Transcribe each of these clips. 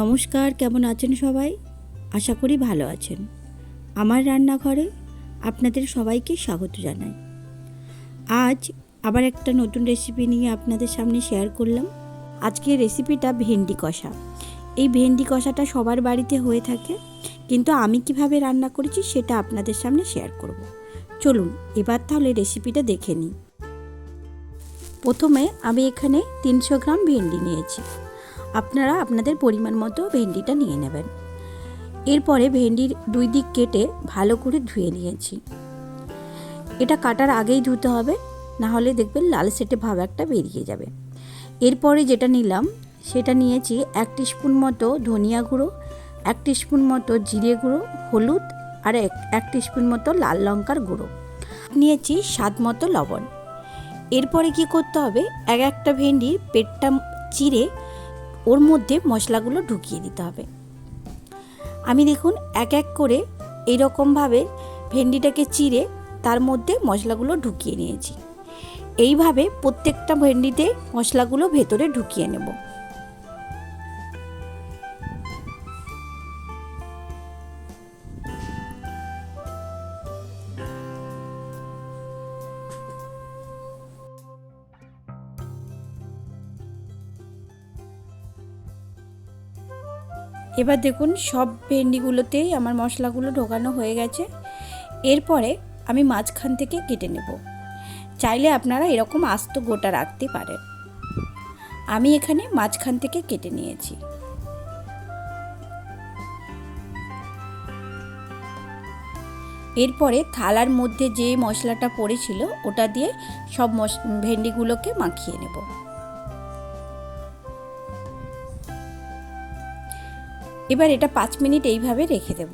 নমস্কার, কেমন আছেন সবাই? আশা করি ভালো আছেন। আমার রান্নাঘরে আপনাদের সবাইকে স্বাগত জানাই। আজ আবার একটা নতুন রেসিপি নিয়ে আপনাদের সামনে শেয়ার করলাম। আজকের রেসিপিটা ভেন্ডি কষা। এই ভেন্ডি কষাটা সবার বাড়িতে হয়ে থাকে, কিন্তু আমি কীভাবে রান্না করেছি সেটা আপনাদের সামনে শেয়ার করব। চলুন, এবার তাহলে রেসিপিটা দেখে নিই। প্রথমে আমি এখানে তিনশো গ্রাম ভেন্ডি নিয়েছি। আপনারা আপনাদের পরিমাণ মতো ভেন্ডিটা নিয়ে নেবেন। এরপরে ভেন্ডির দুই দিক কেটে ভালো করে ধুয়ে নিয়েছি। এটা কাটার আগেই ধুতে হবে, না হলে দেখবেন লাল সেটে ভাব একটা বেরিয়ে যাবে। এরপরে যেটা নিলাম, সেটা নিয়েছি এক স্পুন মতো ধনিয়া গুঁড়ো, এক স্পুন মতো জিরে গুঁড়ো, হলুদ আর এক এক স্পুন মতো লাল লঙ্কার গুঁড়ো। নিয়েছি স্বাদ মতো লবণ। এরপরে কি করতে হবে, এক একটা ভেন্ডির পেটটা চিরে ওর মধ্যে মশলাগুলো ঢুকিয়ে দিতে হবে। আমি দেখুন এক এক করে এই এইরকমভাবে ভেন্ডিটাকে চিরে তার মধ্যে মশলাগুলো ঢুকিয়ে নিয়েছি। এইভাবে প্রত্যেকটা ভেন্ডিতে মশলাগুলো ভেতরে ঢুকিয়ে নেব। এবার দেখুন সব ভেন্ডিগুলোতেই আমার মশলাগুলো ঢোকানো হয়ে গেছে। এরপরে আমি মাঝখান থেকে কেটে নেব। চাইলে আপনারা এরকম আস্ত গোটা রাখতে পারেন। আমি এখানে মাঝখান থেকে কেটে নিয়েছি। এরপরে থালার মধ্যে যে মশলাটা পড়েছিল, ওটা দিয়ে সব ভেন্ডিগুলোকে মাখিয়ে নেব। এবার এটা পাঁচ মিনিট এইভাবে রেখে দেব।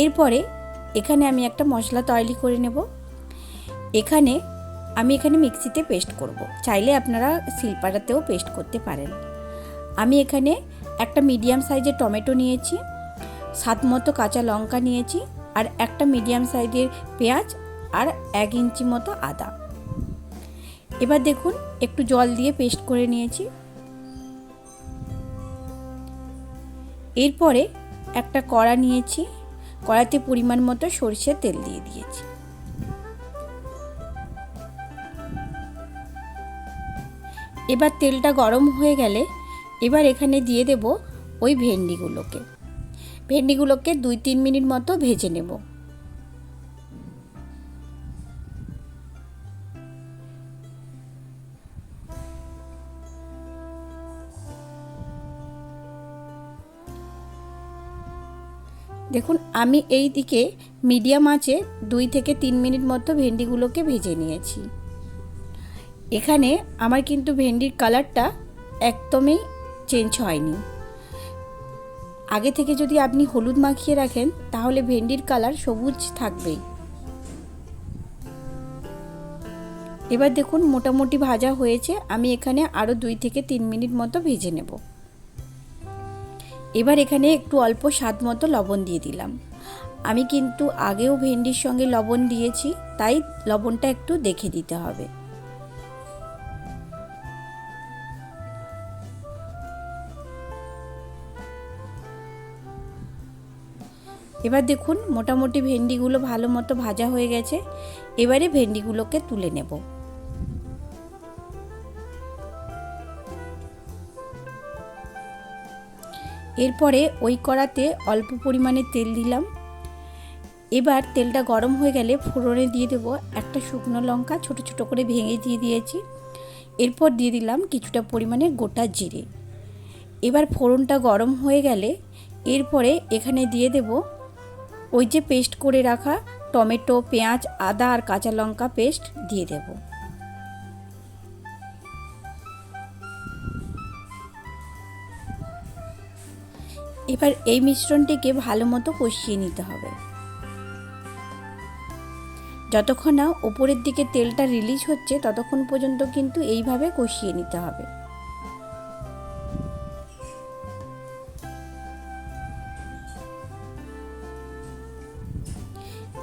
এরপরে এখানে আমি একটা মশলা তৈরি করে নেব। এখানে আমি এখানে মিক্সিতে পেস্ট করব। চাইলে আপনারা শিলপাটাতেও পেস্ট করতে পারেন। আমি এখানে একটা মিডিয়াম সাইজের টমেটো নিয়েছি সাত মতো কাঁচা লঙ্কা নিয়েছি আর একটা মিডিয়াম সাইজের পেঁয়াজ আর এক ইঞ্চি মতো আদা। এবার দেখুন, একটু জল দিয়ে পেস্ট করে নিয়েছি। এরপরে একটা কড়া নিয়েছি, কড়াতে পরিমাণ মতো সরষের তেল দিয়ে দিয়েছি। এবার তেলটা গরম হয়ে গেলে এবার এখানে দিয়ে দেব ওই ভেন্ডিগুলোকে। ভেন্ডিগুলোকে দুই তিন মিনিট মতো ভেজে নেব। দেখুন, আমি এই দিকে মিডিয়াম আঁচে দুই থেকে তিন মিনিট মতো ভেন্ডিগুলোকে ভেজে নিয়েছি। এখানে আমার কিন্তু ভেন্ডির কালারটা একদমই চেঞ্জ হয়নি। আগে থেকে যদি আপনি হলুদ মাখিয়ে রাখেন, তাহলে ভেন্ডির কালার সবুজ থাকবেই। এবার দেখুন, মোটামুটি ভাজা হয়েছে। আমি এখানে আরও দুই থেকে তিন মিনিট মতো ভেজে নেব। এবার এখানে একটু অল্প স্বাদ মতো লবণ দিয়ে দিলাম। আমি কিন্তু আগেও ভেন্ডির সঙ্গে লবণ দিয়েছি, তাই লবণটা একটু দেখে দিতে হবে। এবার দেখুন, মোটামুটি ভেন্ডিগুলো ভালো মতো ভাজা হয়ে গেছে। এবারে ভেন্ডিগুলোকে তুলে নেব। এরপরে ওই কড়াতে অল্প পরিমাণে তেল দিলাম। এবার তেলটা গরম হয়ে গেলে ফোড়নে দিয়ে দেবো একটা শুকনো লঙ্কা, ছোট ছোট করে ভেঙে দিয়ে দিয়েছি। এরপর দিয়ে দিলাম কিছুটা পরিমাণে গোটা জিরে। এবার ফোড়নটা গরম হয়ে গেলে এরপরে এখানে দিয়ে দেব ওই যে পেস্ট করে রাখা টমেটো, পেঁয়াজ, আদা আর কাঁচা লঙ্কা পেস্ট দিয়ে দেবো। এবার এই মিশ্রণটিকে ভালো মতো কষিয়ে নিতে হবে। যতক্ষণ না ওপরের দিকে তেলটা রিলিজ হচ্ছে, ততক্ষণ পর্যন্ত কিন্তু এইভাবে কষিয়ে নিতে হবে।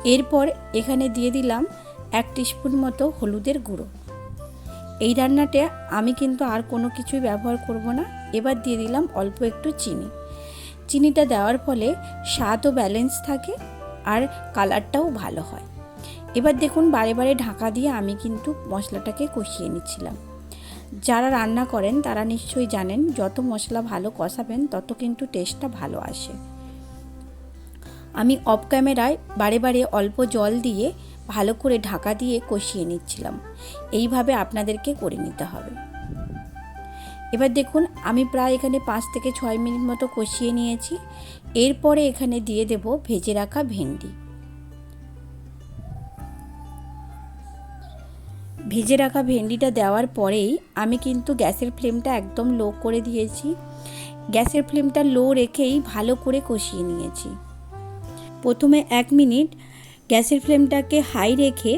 এরপর এখানে দিয়ে দিলাম এক স্পুন মতো হলুদের গুঁড়ো। এই রান্নাটা আমি কিন্তু আর কোনো কিছুই ব্যবহার করব না। এবার দিয়ে দিলাম অল্প একটু চিনি। চিনিটা দেওয়ার ফলে স্বাদও ব্যালেন্স থাকে আর কালারটাও ভালো হয়। এবার দেখুন বারে বারে ঢাকা দিয়ে আমি কিন্তু মশলাটাকে কষিয়ে নিচ্ছিলাম। যারা রান্না করেন তারা নিশ্চয়ই জানেন, যত মশলা ভালো কষাবেন, তত কিন্তু টেস্টটা ভালো আসে। আমি অফ ক্যামেরায় বারে বারে অল্প জল দিয়ে ভালো করে ঢাকা দিয়ে কষিয়ে নিচ্ছিলাম। এইভাবে আপনাদেরকে করে নিতে হবে। এবার দেখুন, আমি প্রায় এখানে পাঁচ থেকে ছয় মিনিট মতো কষিয়ে নিয়েছি। এরপরে এখানে দিয়ে দেব ভেজে রাখা ভেন্ডি। ভেজে রাখা ভেন্ডিটা দেওয়ার পরেই আমি কিন্তু গ্যাসের ফ্লেমটা একদম লো করে দিয়েছি। গ্যাসের ফ্লেমটা লো রেখেই ভালো করে কষিয়ে নিয়েছি। প্রথমে এক মিনিট গ্যাসের ফ্লেমটাকে হাই রেখে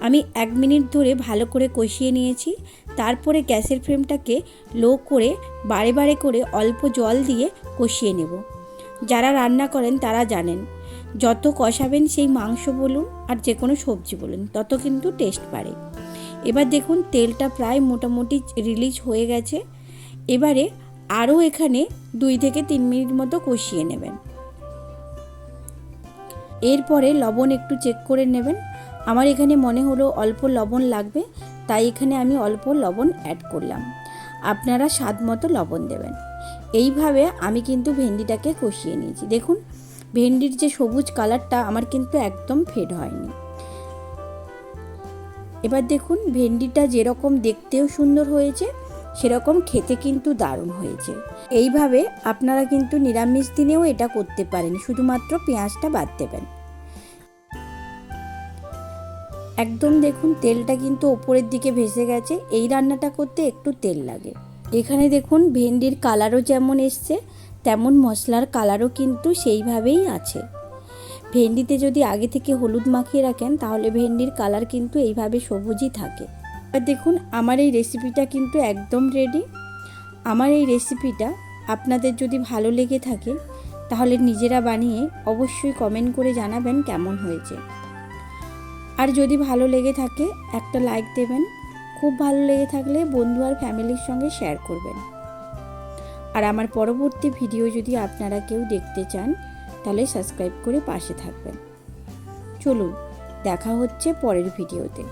আমি এক মিনিট ধরে ভালো করে কষিয়ে নিয়েছি। তারপরে গ্যাসের ফ্লেমটাকে লো করে, বারে বারে করে অল্প জল দিয়ে কষিয়ে নেব। যারা রান্না করেন তারা জানেন, যত কষাবেন সেই মাংস বলুন আর যে কোনো সবজি বলুন, তত কিন্তু টেস্ট বাড়ে। এবার দেখুন তেলটা প্রায় মোটামুটি রিলিজ হয়ে গেছে। এবারে আরও এখানে দুই থেকে তিন মিনিট মতো কষিয়ে নেবেন। এরপরে লবণ একটু চেক করে নেবেন। আমার এখানে মনে হলো অল্প লবণ লাগবে, তাই এখানে আমি অল্প লবণ অ্যাড করলাম। আপনারা স্বাদ মতো লবণ দেবেন। এইভাবে আমি কিন্তু ভেন্ডিটাকে কষিয়ে নিয়েছি। দেখুন, ভেন্ডির যে সবুজ কালারটা আমার কিন্তু একদম ফেড হয়নি। এবার দেখুন, ভেন্ডিটা যেরকম দেখতেও সুন্দর হয়েছে, সেরকম খেতে কিন্তু দারুণ হয়েছে। এইভাবে আপনারা কিন্তু নিরামিষ দিনেও এটা করতে পারেন। শুধুমাত্র পেঁয়াজটা বাদ দেবেন। একদম দেখুন তেলটা কিন্তু ওপরের দিকে ভেসে গেছে। এই রান্নাটা করতে একটু তেল লাগে। এখানে দেখুন ভেন্ডির কালারও যেমন এসছে, তেমন মশলার কালারও কিন্তু সেইভাবেই আছে। ভেন্ডিতে যদি আগে থেকে হলুদ মাখিয়ে রাখেন, তাহলে ভেন্ডির কালার কিন্তু এইভাবে সবুজই থাকে। আর দেখুন আমার এই রেসিপিটা কিন্তু একদম রেডি আমার এই রেসিপিটা আপনাদের যদি ভালো লেগে থাকে, তাহলে নিজেরা বানিয়ে অবশ্যই কমেন্ট করে জানাবেন কেমন হয়েছে। আর যদি ভালো লেগে থাকে, একটা লাইক দেবেন। খুব ভালো লেগে থাকলে বন্ধু আর ফ্যামিলির সঙ্গে শেয়ার করবেন। আর আমার পরবর্তী ভিডিও যদি আপনারা কেউ দেখতে চান, তাহলে সাবস্ক্রাইব করে পাশে থাকবেন। চলুন, দেখা হচ্ছে পরের ভিডিওতে